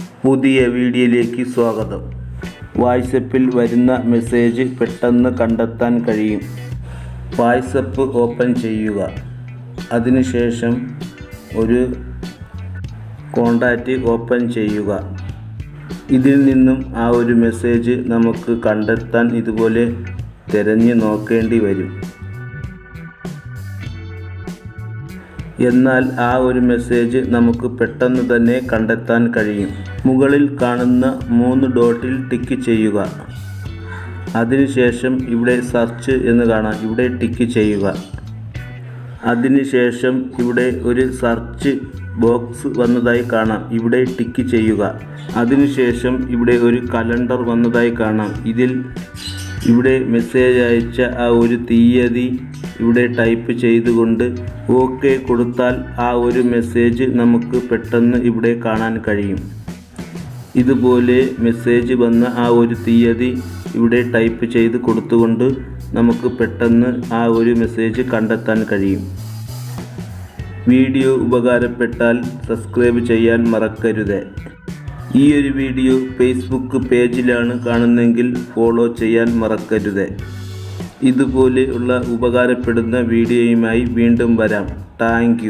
പുതിയ വീഡിയോയിലേക്ക് സ്വാഗതം. വാട്സപ്പിൽ വരുന്ന മെസ്സേജ് പെട്ടെന്ന് കണ്ടെത്താൻ കഴിയും. വാട്സപ്പ് ഓപ്പൺ ചെയ്യുക. അതിനുശേഷം ഒരു കോണ്ടാക്റ്റ് ഓപ്പൺ ചെയ്യുക. ഇതിൽ നിന്നും ആ ഒരു മെസ്സേജ് നമുക്ക് കണ്ടെത്താൻ ഇതുപോലെ തിരഞ്ഞു നോക്കേണ്ടി വരും. എന്നാൽ ആ ഒരു മെസ്സേജ് നമുക്ക് പെട്ടെന്ന് തന്നെ കണ്ടെത്താൻ കഴിയും. മുകളിൽ കാണുന്ന മൂന്ന് ഡോട്ടിൽ ടിക്ക് ചെയ്യുക. അതിനുശേഷം ഇവിടെ സെർച്ച് എന്ന് കാണാം. ഇവിടെ ടിക്ക് ചെയ്യുക. അതിനുശേഷം ഇവിടെ ഒരു സെർച്ച് ബോക്സ് വന്നതായി കാണാം. ഇവിടെ ടിക്ക് ചെയ്യുക. അതിനുശേഷം ഇവിടെ ഒരു കലണ്ടർ വന്നതായി കാണാം. ഇതിൽ ഇവിടെ മെസ്സേജ് അയച്ച ആ ഒരു തീയതി ഇവിടെ ടൈപ്പ് ചെയ്തുകൊണ്ട് ഓക്കെ കൊടുത്താൽ ആ ഒരു മെസ്സേജ് നമുക്ക് പെട്ടെന്ന് ഇവിടെ കാണാൻ കഴിയും. ഇതുപോലെ മെസ്സേജ് വന്ന ആ ഒരു തീയതി ഇവിടെ ടൈപ്പ് ചെയ്ത് കൊടുത്തുകൊണ്ട് നമുക്ക് പെട്ടെന്ന് ആ ഒരു മെസ്സേജ് കണ്ടെത്താൻ കഴിയും. വീഡിയോ ഉപകാരപ്പെട്ടാൽ സബ്സ്ക്രൈബ് ചെയ്യാൻ മറക്കരുത്. ഈ ഒരു വീഡിയോ ഫേസ്ബുക്ക് പേജിലാണ് കാണുന്നതെങ്കിൽ ഫോളോ ചെയ്യാൻ മറക്കരുത്. ഇതുപോലെയുള്ള ഉപകാരപ്പെടുന്ന വീഡിയോയുമായി വീണ്ടും വരാം. താങ്ക്